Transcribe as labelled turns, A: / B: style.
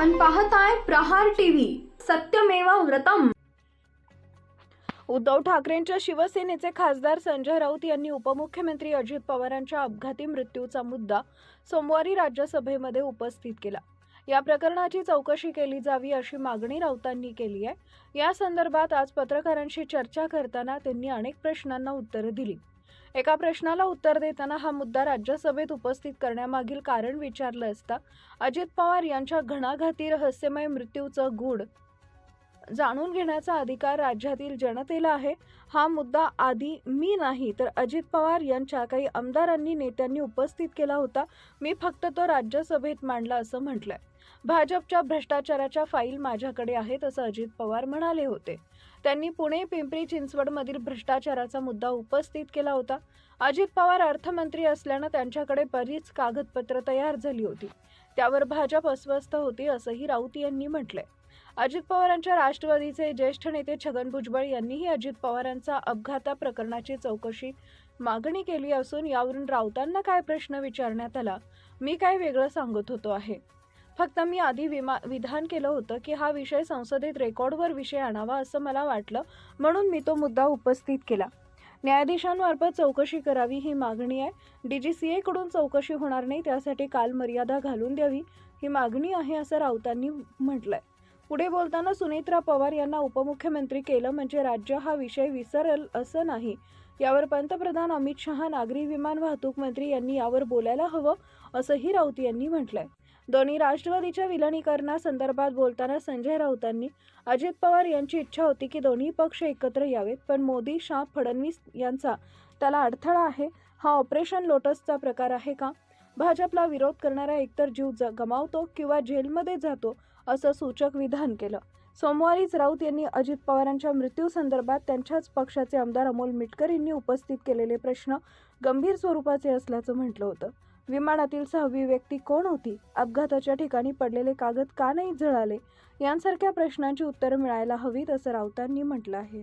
A: पाहताय प्रहार टीव्ही सत्यमेव व्रतम.
B: उद्धव ठाकरेंच्या शिवसेनेचे खासदार संजय राऊत यांनी उपमुख्यमंत्री अजित पवारांच्या अपघाती मृत्यूचा मुद्दा सोमवारी राज्यसभेमध्ये उपस्थित केला. या प्रकरणाची चौकशी केली जावी अशी मागणी राऊतांनी केली आहे. या संदर्भात आज पत्रकारांशी चर्चा करताना त्यांनी अनेक प्रश्नांना उत्तरं दिली. एका प्रश्नाला उत्तर देताना हा मुद्दा राज्यसभेत उपस्थित करण्यामागील कारण विचारलं असता अजित पवार यांच्या घणाघाती रहस्यमय मृत्यूचं गूढ जाणून घेण्याचा अधिकार राज्यातील जनतेला आहे. हा मुद्दा आधी मी नाही तर अजित पवार यांच्या काही आमदारांनी नेत्यांनी उपस्थित केला होता. मी फक्त तो राज्यसभेत मांडला असं म्हटलंय. भाजपच्या भ्रष्टाचाराच्या फाईल माझ्याकडे आहेत असं अजित पवार म्हणाले होते. त्यांनी पुणे पिंपरी चिंचवडमधील भ्रष्टाचाराचा मुद्दा उपस्थित केला होता. अजित पवार अर्थमंत्री असल्यानं त्यांच्याकडे बरीच कागदपत्र तयार झाली होती. त्यावर भाजप अस्वस्थ होती असंही राऊत यांनी म्हटलंय. अजित पवारांच्या राष्ट्रवादीचे ज्येष्ठ नेते छगन भुजबळ यांनीही अजित पवारांचा अपघाता प्रकरणाची चौकशी मागणी केली असून यावरून राऊतांना काय प्रश्न विचारण्यात आला मी काय वेगळं सांगत होतो आहे. फक्त मी आधी विमा विधान केलं होतं की हा विषय संसदेत रेकॉर्डवर विषय आणावा असं मला वाटलं म्हणून मी तो मुद्दा उपस्थित केला. न्यायाधीशांमार्फत चौकशी करावी ही मागणी आहे डी जी सी एकडून चौकशी होणार नाही त्यासाठी काल मर्यादा घालून द्यावी ही मागणी आहे असं राऊतांनी म्हटलंय. पुढे बोलताना सुनेत्रा पवार यांना उपमुख्यमंत्री केलं म्हणजे राज्य हा विषय विसरल असं नाही. यावर पंतप्रधान अमित शहा नागरी विमान वाहतूक मंत्री यांनी यावर बोलायला हवं असंही राऊत यांनी म्हटलंय. दोन्ही राष्ट्रवादीच्या विलनीकरणासंदर्भात बोलताना संजय राऊतांनी अजित पवार यांची इच्छा होती की दोन्ही पक्ष एकत्र यावेत पण मोदी शाह फडणवीस यांचा त्याला अडथळा आहे. हा ऑपरेशन लोटसचा प्रकार आहे का? भाजपला विरोध करणारा एकतर जीव ज गमावतो किंवा जेलमध्ये जातो असं सूचक विधान केलं. सोमवारीच राऊत यांनी अजित पवारांच्या मृत्यूसंदर्भात त्यांच्याच पक्षाचे आमदार अमोल मिटकर यांनी उपस्थित केलेले प्रश्न गंभीर स्वरूपाचे असल्याचं म्हटलं होतं. विमानातील सहावी व्यक्ती कोण होती? अपघाताच्या ठिकाणी पडलेले कागद का नाही जळाले यांसारख्या प्रश्नांची उत्तरं मिळायला हवीत असं राऊतांनी म्हटलं आहे.